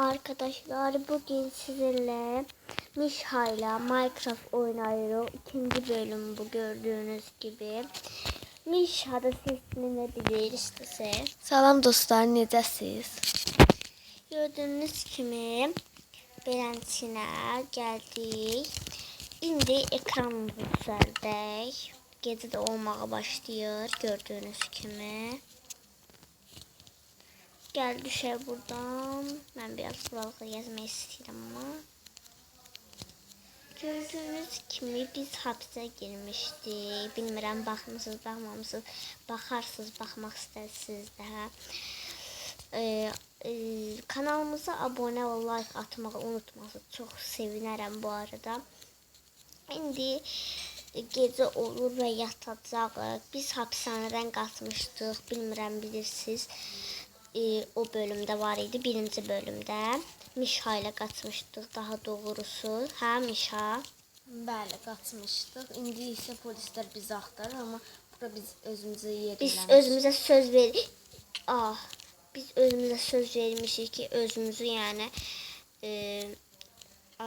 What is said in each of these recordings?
Arkadaşlar bugün sizinle Mişha ile Minecraft oynuyoruz. İkinci bölüm bu gördüğünüz gibi. Mişha da sesini ne bilir istese. Salam dostlar, necəsiz? Gördüğünüz kimi beləncine geldik. İndi ekranımızı düzəldək. Gecə də olmağa başlayır gördüğünüz kimi. Gel düşer buradan. Ben biraz buraları yazmayı istedim ama. Gördüğünüz kimi biz hapse girmiştik. Bilmirəm baxmısınız, baxmamısınız. Baxarsınız, baxmaq istərsiniz də. Ee, e, kanalımıza abone ve like atmağı unutmasın. Çok sevinərəm bu arada. İndi gece olur ve yatacağıq. Biz hapishaneden qaçmışdıq. Bilmirəm bilirsiniz. Ee, o bölümde var idi. Birinci bölümde. Mişha ile qaçmışdıq daha doğrusu. Hə Mişha? Bəli, qaçmışdıq. İndi isə polislər bizi axtarır, amma bura biz özümüzü yer Biz eləmişik. özümüze söz ver. Ah, biz özümüze söz vermişik ki özümüzü yani e, e,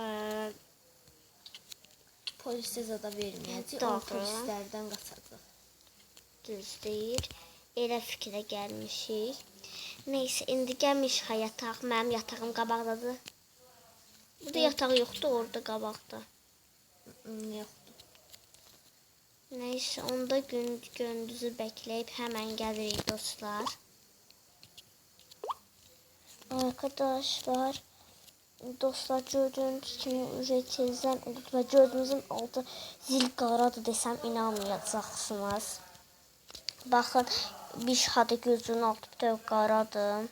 polisə zada verməyəcəyik. O polislərdən qaçacaq. düz deyil. Elə fikrə gəlmişik. Neysə, indi gəlmiş yataq. Mənim yatağım qabaqdadır. Burada yataq yoxdur, orada qabaqda. Yoxdur. Neysə, onda gün gündüzü bəkləyib həmən gəlirik dostlar. Arkadaşlar, dostlar gördüğünüz kimi oldu ve gördüğünüzün altı zil qaradır desem inanmayacaqsınız. Baxın, bir şadı gözünün altı bir də qaradır.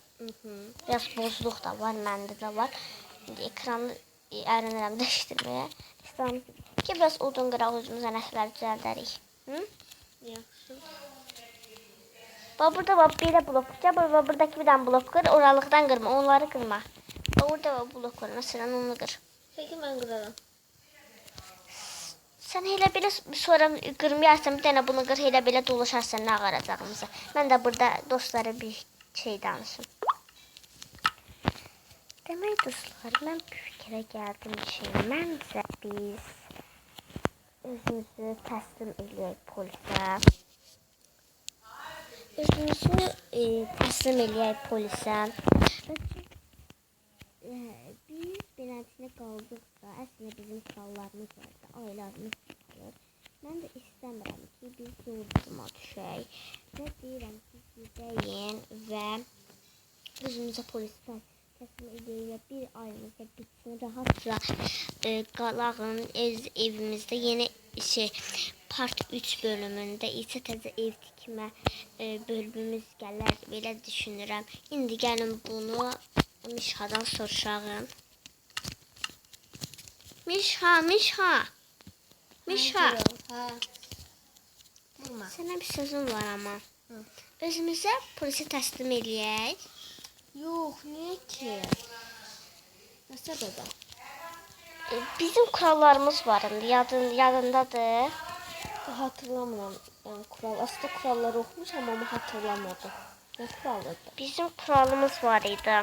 Biraz bozluq da var, məndə də var. İndi ekranı ərinirəm dəyişdirməyə. İstəyirəm ki, biraz odun qıraq özümüzə nəsələr düzəldərik. Hı? Yaxşı. Bak burada bak bir de blok. Ya bak buradaki bir tane blok kır. Oralıktan kırma. Onları kırma. Bak orada bak blok var. Mesela onu kır. Peki mən qıraram. Sen hele belə sonra qırmayarsan bir dənə bunu qır, elə belə dolaşarsan nə ağaracağımızı. Mən də burada dostlara bir şey danışım. Demək dostlar, mən bir fikrə gəldim ki, məncə biz özümüzü təslim eləyək polisə. Özümüzü e, təslim eləyək polisə. Biz beləsinə qaldıqsa, əslində bizim krallarımız var da, ailələrimiz qalır. Mən də istəmirəm ki, biz zor duruma düşək. Və deyirəm ki, gedəyin və özümüzə polis tə- təslim edək və bir ayımızda bitsin, rahatca e, qalağın öz evimizdə yeni şey part 3 bölümündə isə təzə ev tikmə e, bölümümüz gələr belə düşünürəm. İndi gəlin bunu Mişhadan soruşağım. Mişha, Mişha. Mişha. Vurma. Sənə bir sözüm var amma. Hı. Özümüzə polisə təslim eləyək. Yox, niyə ki? Nə səbəbə? E, Bizim kurallarımız var indi, yadın, yadındadır. Hatırlamıram. Yəni kural, aslında kuralları oxumuşam amma hatırlamadım. Nə kuralıdır? Bizim kuralımız var idi.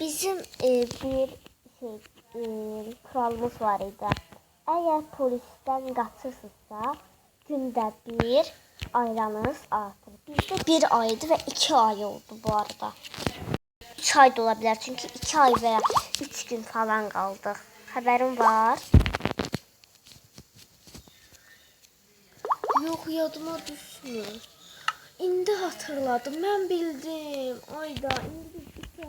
Bizim e, bir şey e, kuralımız var idi. Eğer polisten kaçırsınızsa günde bir ayranız artır. Bizde bir aydı ve iki ay oldu bu arada. Üç ay da olabilir çünkü iki ay veya üç gün falan kaldı. Haberim var. Yox, yadıma düşmür. İndi hatırladım. Mən bildim. Ayda, indi biz iki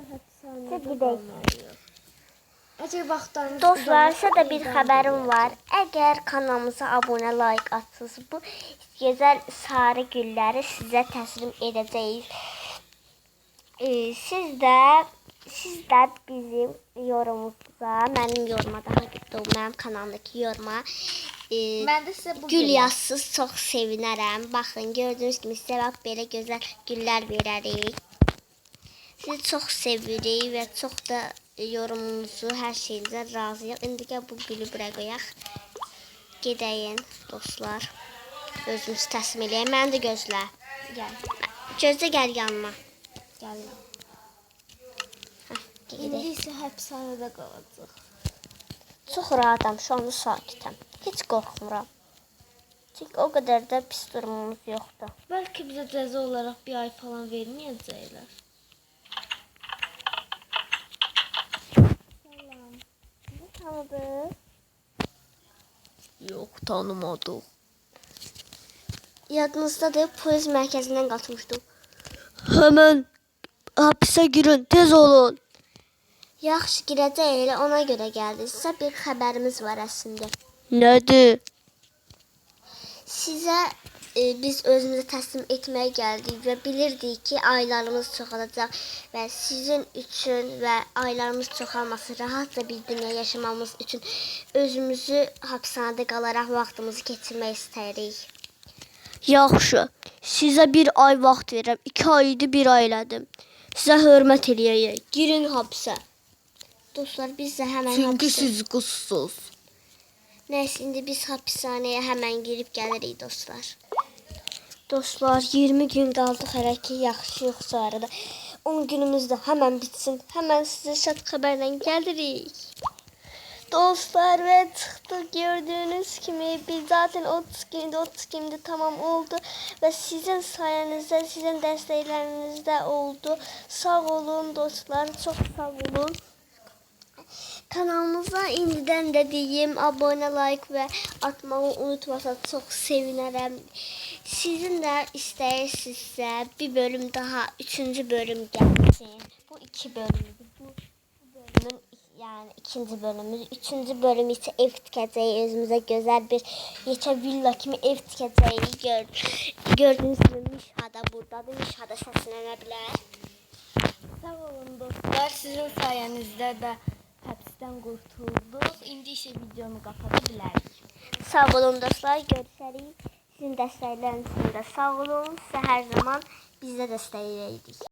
Əgər vaxtlarınız Dostlar size de bir bilir. var. Eğer kanalımıza abone like atsınız bu güzel sarı gülleri size teslim edeceğiz. Ee, siz de siz de bizim yorumumuza, benim yoruma daha doğrusu benim kanalımdaki yoruma e, Mən də sizə bu Gül yazsız çok sevinərəm. Baxın, gördüyünüz kimi sizə bax belə gözəl güllər verərik. Sizi çox sevirik və çox da yorumunuzu, hər şeyinizə razıyıq. İndi gəl bu gülü bura qoyaq. Gedəyin dostlar. Özümüzü təslim eləyək. Məni də gözlə. Gəl. Gözlə gəl yanıma. Heh, İndi isə həbsxanada qalacaq. Çox rahatam, şu anda sakitəm. Heç qorxmuram. Çünki o qədər də pis durumumuz yoxdur. Bəlkə bizə cəza olaraq bir ay falan verməyəcəklər. Salam. Sizi tanıdıq. Yox, tanımadıq. Yadınızdadır, polis mərkəzindən qaçmışdım. Hemen hapise girin tez olun. Yaxşı, girəcək elə ona görə gəldik. Sizə bir xəbərimiz var əslində. Nedir? Sizə e, biz özümüzü təslim etməyə gəldik və bilirdik ki, aylarımız çoxalacaq və sizin üçün və aylarımız çoxalması, rahatca bir dünya yaşamamız üçün özümüzü hapisxanada qalaraq vaxtımızı keçirmək istəyirik. Yaxşı. Sizə bir ay vaxt verirəm. 2 ay idi, bir ay elədim. Sizə hörmət eləyək. Girin hapsə. Dostlar, biz də həmən Çünki siz qızsınız. Nəysə, indi biz hapisxanaya həmən girib gəlirik dostlar. Dostlar, 20 gün qaldı hələ ki, yaxşıyıq sonra da. 10 günümüz də həmən bitsin. Həmən sizə şad xəbərlə gəlirik. Dostlar ve çıktık gördüğünüz gibi biz zaten 30 günde 30 günde tamam oldu ve sizin sayenizde sizin desteklerinizde oldu. Sağ olun dostlar çok sağ olun. Kanalımıza indiden de diyeyim abone like ve atmayı unutmasa çok sevinirim. Sizin de istersizse bir bölüm daha üçüncü bölüm gelsin. Bu iki bölümdü. Bu, bu bölümün yani ikinci bölümü. Üçüncü bölüm ise ev tikeceği özümüze güzel bir yeçe villa kimi ev tikeceği gör, gördüğünüz gibi Mişha da buradadır. Mişha da seslenebilir. Sağ olun dostlar. Sizin sayənizdə də həbsdən qurtulduq. İndi isə videonu qapata bilərik. Sağ olun dostlar. Görüşürüz. Sizin destekleriniz de sağ olun. Size her zaman biz de destek veririk.